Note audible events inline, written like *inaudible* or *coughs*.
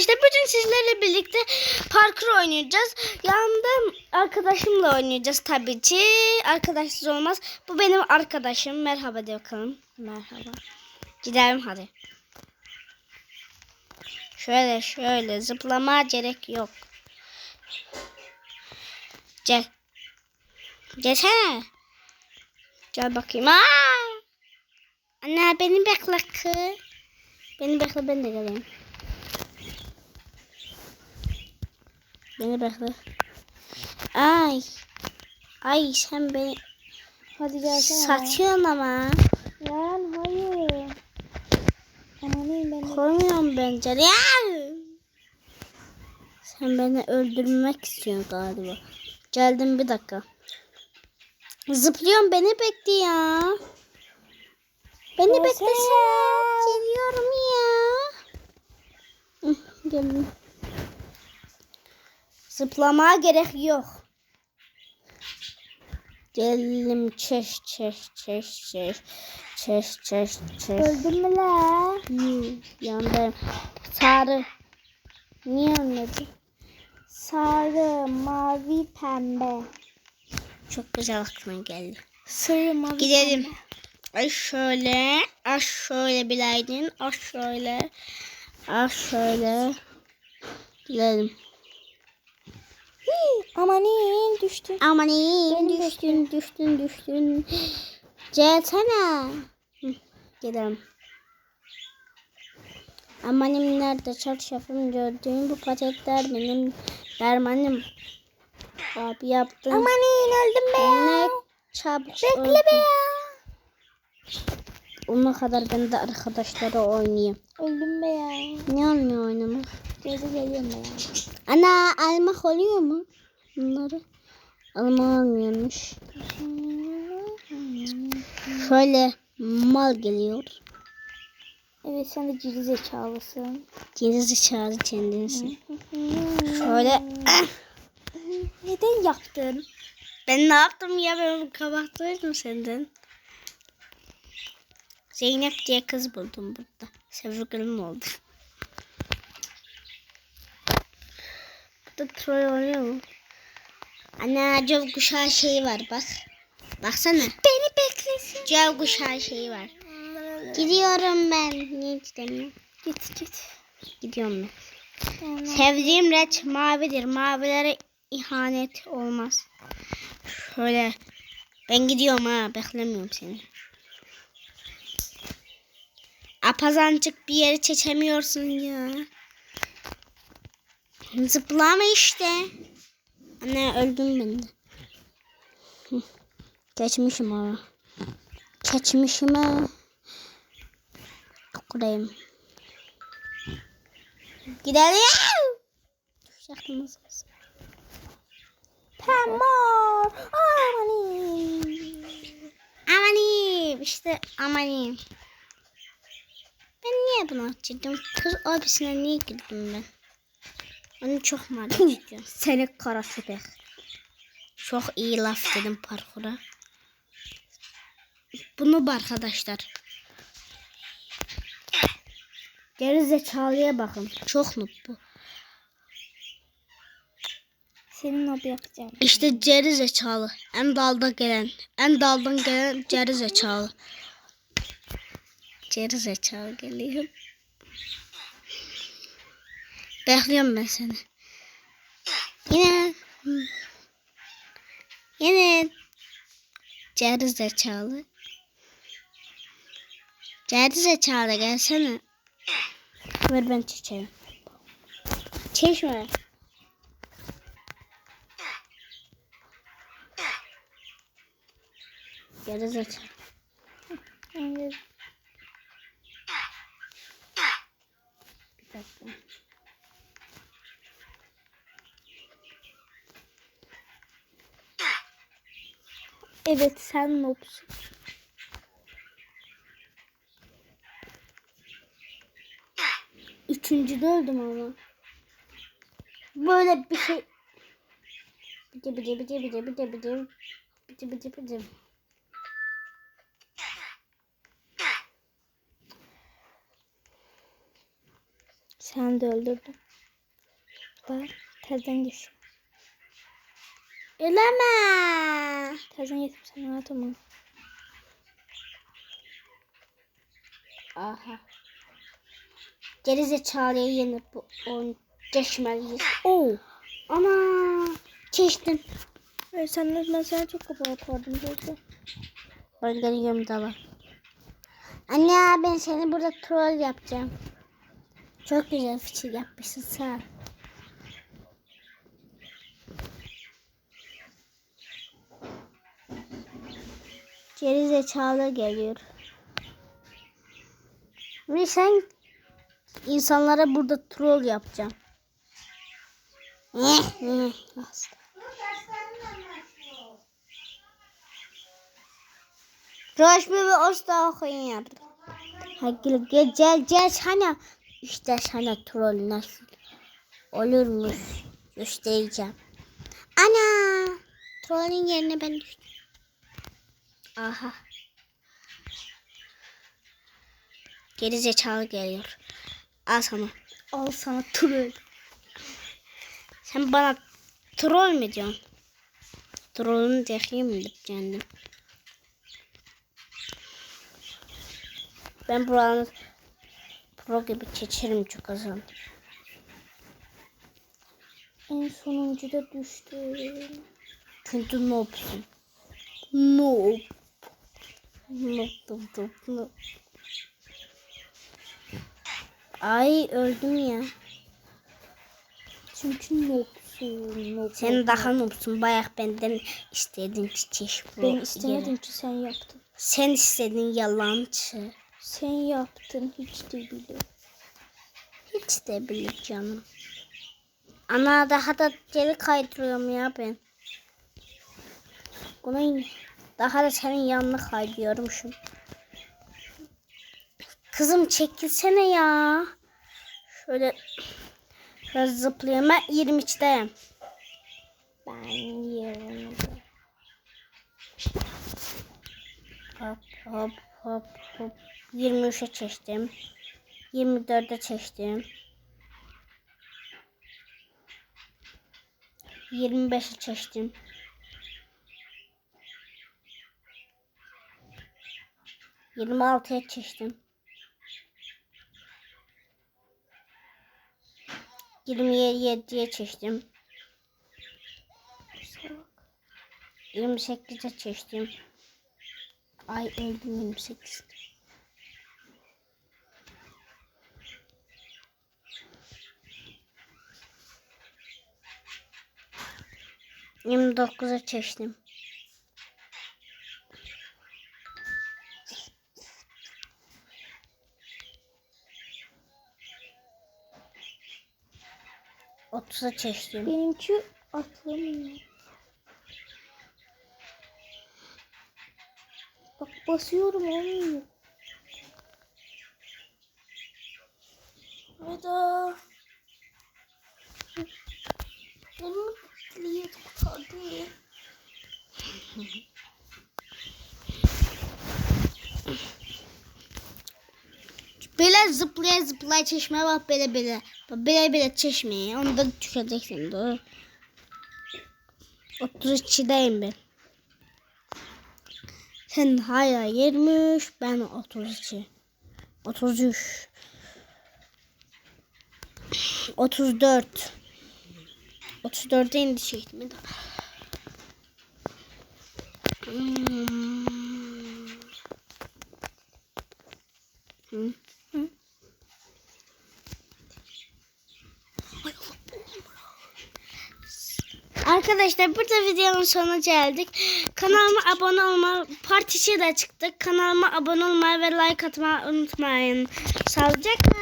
İşte bugün sizlerle birlikte parkur oynayacağız. Yanımda arkadaşımla oynayacağız tabii ki. Arkadaşsız olmaz. Bu benim arkadaşım. Merhaba de bakalım. Merhaba. Gidelim hadi. Şöyle şöyle zıplama gerek yok. Gel. Gelsene. Gel bakayım. Aa! Anne beni bekle. Beni bekle ben de geleyim. Beni bekle. Ay. Ay sen beni Hadi gelsene. satıyorsun ama. Lan hayır. Amanın ben. Koymuyorum bence. Ya! Sen beni öldürmek istiyorsun galiba. Geldim bir dakika. Zıplıyorum beni bekle ya. Beni beklesene. Geliyorum ya. Geldim. Zıplamaya gerek yok. Geldim çeş çeş çeş çeş çeş çeş çeş. Öldün mü la? Yandayım. Sarı. Niye anladın? Sarı, mavi, pembe. Çok güzel aklıma geldi. Sarı, mavi, Gidelim. pembe. Ay şöyle. Ay şöyle bileydin. Ay şöyle. Ay şöyle. Gidelim. Amanin düştü. Aman iyi. Benim Düştün, düştün, düştün. Gelsene. Gidelim. Amanim nerede çarşafım gördüğüm bu paketler benim dermanım. Abi yaptım. Amanin öldüm be Ne ya. çabuk Bekle be ya. Ona kadar ben de arkadaşlara oynayayım. Öldüm be ya. Ne olmuyor oynamak? Gezi geliyorum be ya. Ana almak oluyor mu? Bunları alma olmuyormuş. Şöyle mal geliyor. Evet sen de geri zekalısın. Geri zekalı kendinsin. *laughs* Şöyle Neden yaptın? ben ne yaptım ya ben kabahtaydım senden. Zeynep diye kız buldum burada. Sevgilim oldu. Burada troll oluyor mu? Ana cev kuşağı şeyi var bak. Baksana. Beni beklesin. Cev kuşağı şeyi var. Gidiyorum ben. Niye gidemiyorum? Git git. Gidiyorum ben. Sevdiğim renk mavidir. Mavilere ihanet olmaz. Şöyle. Ben gidiyorum ha. Beklemiyorum seni. Apazancık bir yeri çekemiyorsun ya. Zıplama işte. Anne öldüm ben de. *laughs* Geçmişim ama. Geçmişim ha. Kurayım. Gidelim. Kalsın. Pemor. Amanin. Amanim işte amanim. Ben niye bunu açtım? Kız abisine niye girdim ben? Onu çok *coughs* merak ediyorum. Seni kara köpek. Çok iyi laf dedim parkura. Bunu bu arkadaşlar. Geri zekalıya bakın. Çok noob bu. Senin o yapacağım. İşte geri zekalı. En dalda gelen. En daldan gelen geri zekalı. Geri zekalı geliyor. Bekliyorum ben seni. Yine. Yine. Geri zekalı. Geri zekalı gelsene. Ver ben çiçeği. Çeşme. Geri zekalı. Bir dakika. Evet sen noobsun. Üçüncüde öldüm ama. Böyle bir şey. Bıcı bıcı bıcı bıcı bıcı bıcı. Bıcı bıcı bıcı. Sen de öldürdün. Bak terden gitsin. Eleme. Terden getir sen rahat olma. Aha. Gerizekalıya yenip oyun geçmeliyiz. Oo. Ana. Çeştim. E, sen ben sana çok yapardım zaten. Ben geliyorum da var. Anne ben seni burada troll yapacağım. Çok güzel fikir yapmışsın sağ ol. Gerizekalı geliyor. Ve sen insanlara burada troll yapacağım. Roş bebe usta okuyun yaptı. Haklı gel gel sana. İşte sana troll nasıl olurmuş göstereceğim. Ana trollün yerine ben düştüm. Aha. Geri zekalı geliyor. Al sana. Al sana troll. Sen bana troll mü diyorsun? Trollünü dekeyim mi kendim? Ben buranın pro gibi geçerim çok azam. En sonuncu da düştü. Çünkü noobsun. Noob. Noob, noob. Ay öldüm ya. Çünkü noksun. Nok, Sen daha noobsun. Bayağı benden istedin çiçeş. Ben istemedim ki sen yaptın. Sen istedin yalancı. Sen yaptın hiç de bile. Hiç de bilir canım. Ana daha da geri kaydırıyorum ya ben. Buna daha da senin yanına kaydırıyorum şu. Kızım çekilsene ya. Şöyle şöyle zıplayayım. Ben 23'teyim. Ben yerim. Hop hop hop hop. 23'e çektim. 24'e çektim. 25'e çektim. Yirmi altıya çektim. Yirmi yediye çektim. Yirmi sekize çektim. Ay öldüm 28. Yirmi dokuza çeştim. Otuza çeştim. Benimki atlamıyor. Bak basıyorum olmuyor. Veda. Onu bekliyorduk hadi. Böyle zıplaya zıplaya çeşmeye bak böyle böyle. Bak böyle böyle çeşmeye. Onu da düşeceksin dur. 32'deyim ben. Sen hala 23 ben 32. 33. 34. 34'e indi çektim. Hmm. Hı. Arkadaşlar burada videonun sonuna geldik. Kanalıma abone olma partisi de çıktık. Kanalıma abone olmayı ve like atmayı unutmayın. Sağlıcakla.